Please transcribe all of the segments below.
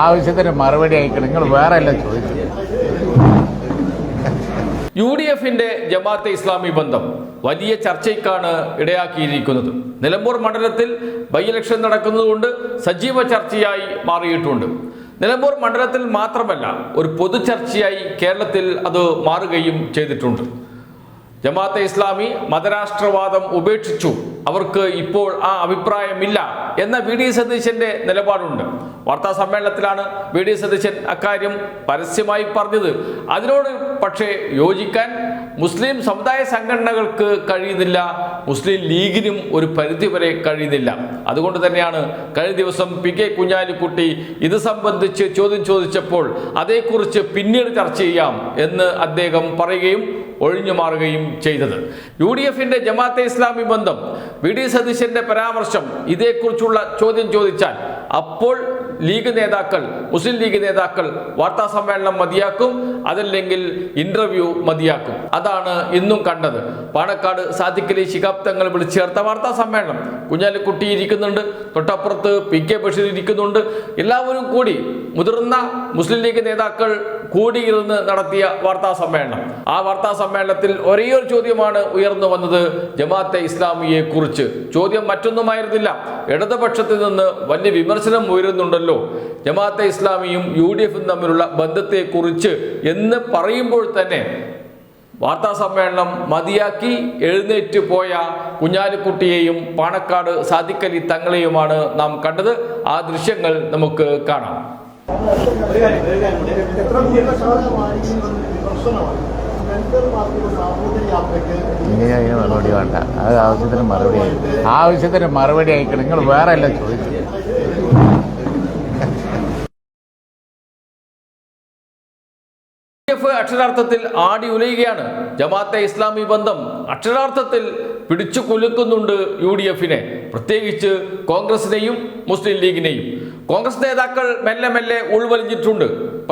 ആവശ്യത്തിന് മറുപടി അയക്കണം. നിങ്ങൾ വേറെ എല്ലാം ചോദിച്ചു യു ഡി എഫിന്റെ ജമാഅത്തെ ഇസ്ലാമി ബന്ധം വലിയ ചർച്ചയ്ക്കാണ് ഇടയാക്കിയിരിക്കുന്നത്. നിലമ്പൂർ മണ്ഡലത്തിൽ ബൈ ഇലക്ഷൻ നടക്കുന്നതുകൊണ്ട് സജീവ ചർച്ചയായി മാറിയിട്ടുണ്ട്. നിലമ്പൂർ മണ്ഡലത്തിൽ മാത്രമല്ല ഒരു പൊതു ചർച്ചയായി കേരളത്തിൽ അത് മാറുകയും ചെയ്തിട്ടുണ്ട്. ജമാഅത്തെ ഇസ്ലാമി മതരാഷ്ട്രവാദം ഉപേക്ഷിച്ചു. അവർക്ക് ഇപ്പോൾ ആ അഭിപ്രായമില്ല എന്ന വി ഡി സതീശന്റെ നിലപാടുണ്ട്. വാർത്താ സമ്മേളനത്തിലാണ് വി ഡി സതീശൻ അക്കാര്യം പരസ്യമായി പറഞ്ഞത്. അതിനോട് പക്ഷേ യോജിക്കാൻ മുസ്ലിം സമുദായ സംഘടനകൾക്ക് കഴിയുന്നില്ല മുസ്ലിം ലീഗിനും ഒരു പരിധി വരെ കഴിയുന്നില്ല. അതുകൊണ്ട് തന്നെയാണ് കഴിഞ്ഞ ദിവസം പി കെ കുഞ്ഞാലിക്കുട്ടി ഇത് സംബന്ധിച്ച് ചോദ്യം ചോദിച്ചപ്പോൾ അതേക്കുറിച്ച് പിന്നീട് ചർച്ച ചെയ്യാം എന്ന് അദ്ദേഹം പറയുകയും ഒഴിഞ്ഞു മാറുകയും ചെയ്തത്. യു ഡി എഫിന്റെ ജമാഅത്തെ ഇസ്ലാമി ബന്ധം വി ഡി സതീശന്റെ പരാമർശം ഇതേക്കുറിച്ചുള്ള ചോദ്യം ചോദിച്ചാൽ അപ്പോൾ ലീഗ് നേതാക്കൾ മുസ്ലിം ലീഗ് നേതാക്കൾ വാർത്താ സമ്മേളനം മതിയാക്കും അതല്ലെങ്കിൽ ഇന്റർവ്യൂ മതിയാക്കും. അതാണ് ഇന്നും കണ്ടത്. പാണക്കാട് സാദിഖലി ശിഹാബ് തങ്ങൾ വിളിച്ചു ചേർത്ത വാർത്താ സമ്മേളനം. കുഞ്ഞാലിക്കുട്ടി ഇരിക്കുന്നുണ്ട്. തൊട്ടപ്പുറത്ത് പി കെ ബഷീർ ഇരിക്കുന്നുണ്ട്. എല്ലാവരും കൂടി മുതിർന്ന മുസ്ലിം ലീഗ് നേതാക്കൾ കൂടിയിരുന്ന് നടത്തിയ വാർത്താ സമ്മേളനം. ആ വാർത്താ സമ്മേളനത്തിൽ ഒരേ ഒരു ചോദ്യമാണ് ഉയർന്നു വന്നത്. ജമാഅത്തെ ഇസ്ലാമിയെ കുറിച്ച്. ചോദ്യം മറ്റൊന്നുമായിരുന്നില്ല. ഇടതുപക്ഷത്തിൽ നിന്ന് വലിയ വിമർശനം ഉയരുന്നുണ്ടല്ലോ. ജമാഅത്തെ ഇസ്ലാമിയും യു തമ്മിലുള്ള ബന്ധത്തെക്കുറിച്ച് എന്ന് പറയുമ്പോൾ തന്നെ വാർത്താ സമ്മേളനം മതിയാക്കി എഴുന്നേറ്റ് പോയ കുഞ്ഞാലിക്കുട്ടിയെയും പാണക്കാട് സാദിക്കലി തങ്ങളെയുമാണ് നാം കണ്ടത്. ആ ദൃശ്യങ്ങൾ നമുക്ക് കാണാം. ഇങ്ങനെയായി മറുപടി വേണ്ട. അത് ആവശ്യത്തിന് മറുപടി ആവശ്യത്തിന് മറുപടി അയക്കണം നിങ്ങൾ വേറെ എല്ലാം ചോദിച്ചത്. എഫ് അക്ഷരാർത്ഥത്തിൽ ആടി ഉലയുകയാണ്. ജമാഅത്തെ ഇസ്ലാമി ബന്ധം അക്ഷരാർത്ഥത്തിൽ പിടിച്ചു കുലുക്കുന്നുണ്ട് യു ഡി എഫിനെ പ്രത്യേകിച്ച് കോൺഗ്രസിനെയും മുസ്ലിം ലീഗിനെയും. കോൺഗ്രസ് നേതാക്കൾ മെല്ലെ മെല്ലെ ഉൾവലിഞ്ഞിട്ടുണ്ട്.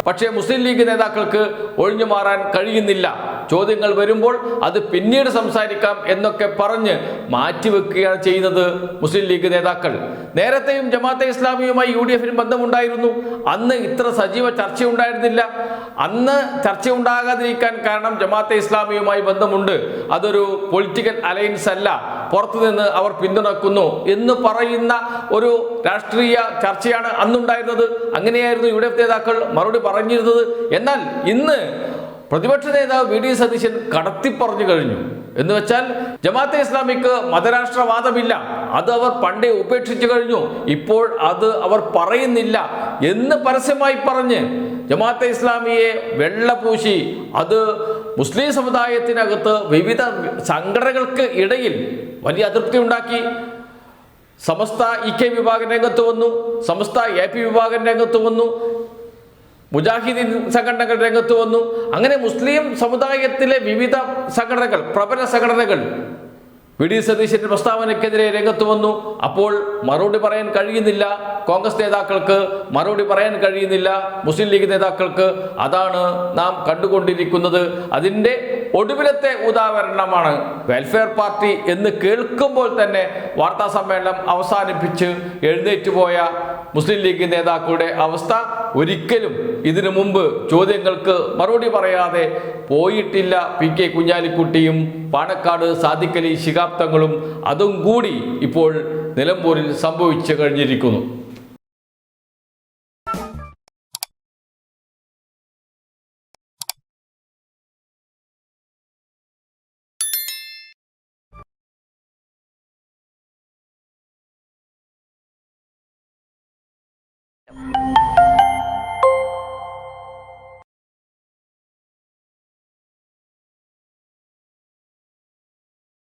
പക്ഷേ മുസ്ലിം ലീഗ് നേതാക്കൾക്ക് ഒഴിഞ്ഞു മാറാൻ കഴിയുന്നില്ല. ചോദ്യങ്ങൾ വരുമ്പോൾ അത് പിന്നീട് സംസാരിക്കാം എന്നൊക്കെ പറഞ്ഞ് മാറ്റിവെക്കുകയാണ് ചെയ്യുന്നത് മുസ്ലിം ലീഗ് നേതാക്കൾ. നേരത്തെയും ജമാഅത്തെ ഇസ്ലാമിയുമായി യു ഡി എഫിന് ബന്ധമുണ്ടായിരുന്നു. അന്ന് ഇത്ര സജീവ ചർച്ചയുണ്ടായിരുന്നില്ല. അന്ന് ചർച്ച ഉണ്ടാകാതിരിക്കാൻ കാരണം ജമാഅത്തെ ഇസ്ലാമിയുമായി ബന്ധമുണ്ട്. അതൊരു പൊളിറ്റിക്കൽ അലയൻസ് അല്ല. പുറത്തുനിന്ന് അവർ പിന്തുണക്കുന്നു എന്ന് പറയുന്ന ഒരു രാഷ്ട്രീയ ചർച്ചയാണ് അന്നുണ്ടായിരുന്നത്. അങ്ങനെയായിരുന്നു യു ഡി എഫ് നേതാക്കൾ മറുപടി പറഞ്ഞിരുന്നത്. എന്നാൽ ഇന്ന് പ്രതിപക്ഷ നേതാവ് വി ഡി സതീശൻ കടത്തി പറഞ്ഞു കഴിഞ്ഞു. എന്ന് വെച്ചാൽ ജമാഅത്തെ ഇസ്ലാമിക്ക് മതരാഷ്ട്രവാദമില്ല. അത് അവർ പണ്ടേ ഉപേക്ഷിച്ചു കഴിഞ്ഞു. ഇപ്പോൾ അത് അവർ പറയുന്നില്ല എന്ന് പരസ്യമായി പറഞ്ഞ് ജമാഅത്തെ ഇസ്ലാമിയെ വെള്ളപൂശി അത് മുസ്ലിം സമുദായത്തിനകത്ത് വിവിധ സംഘടനകൾക്ക് ഇടയിൽ വലിയ അതൃപ്തി ഉണ്ടാക്കി. സമസ്ത ഇ കെ വിഭാഗം രംഗത്ത് വന്നു. സമസ്ത എ പി വിഭാഗം രംഗത്ത് വന്നു. മുജാഹിദീൻ സംഘടനകൾ രംഗത്ത് വന്നു. അങ്ങനെ മുസ്ലിം സമുദായത്തിലെ വിവിധ സംഘടനകൾ പ്രബല സംഘടനകൾ വി ഡി സതീശന്റെ പ്രസ്താവനയ്ക്കെതിരെ രംഗത്ത് വന്നു. അപ്പോൾ മറുപടി പറയാൻ കഴിയുന്നില്ല. കോൺഗ്രസ് നേതാക്കൾക്ക് മറുപടി പറയാൻ കഴിയുന്നില്ല. മുസ്ലിം ലീഗ് നേതാക്കൾക്ക് അതാണ് നാം കണ്ടുകൊണ്ടിരിക്കുന്നത്. അതിന്റെ ഒടുവിലത്തെ ഉദാഹരണമാണ് വെൽഫെയർ പാർട്ടി എന്ന് കേൾക്കുമ്പോൾ തന്നെ വാർത്താ സമ്മേളനം അവസാനിപ്പിച്ച് എഴുന്നേറ്റ് പോയ മുസ്ലിം ലീഗ് നേതാക്കളുടെ അവസ്ഥ ഒരിക്കലും ഇതിനു മുമ്പ് ചോദ്യങ്ങൾക്ക് മറുപടി പറയാതെ പോയിട്ടില്ല പി കെ കുഞ്ഞാലിക്കുട്ടിയും പാണക്കാട് സാദിക്കലി ശിഖാബ്ദങ്ങളും അതും കൂടി ഇപ്പോൾ നിലമ്പൂരിൽ സംഭവിച്ചു കഴിഞ്ഞിരിക്കുന്നു. you.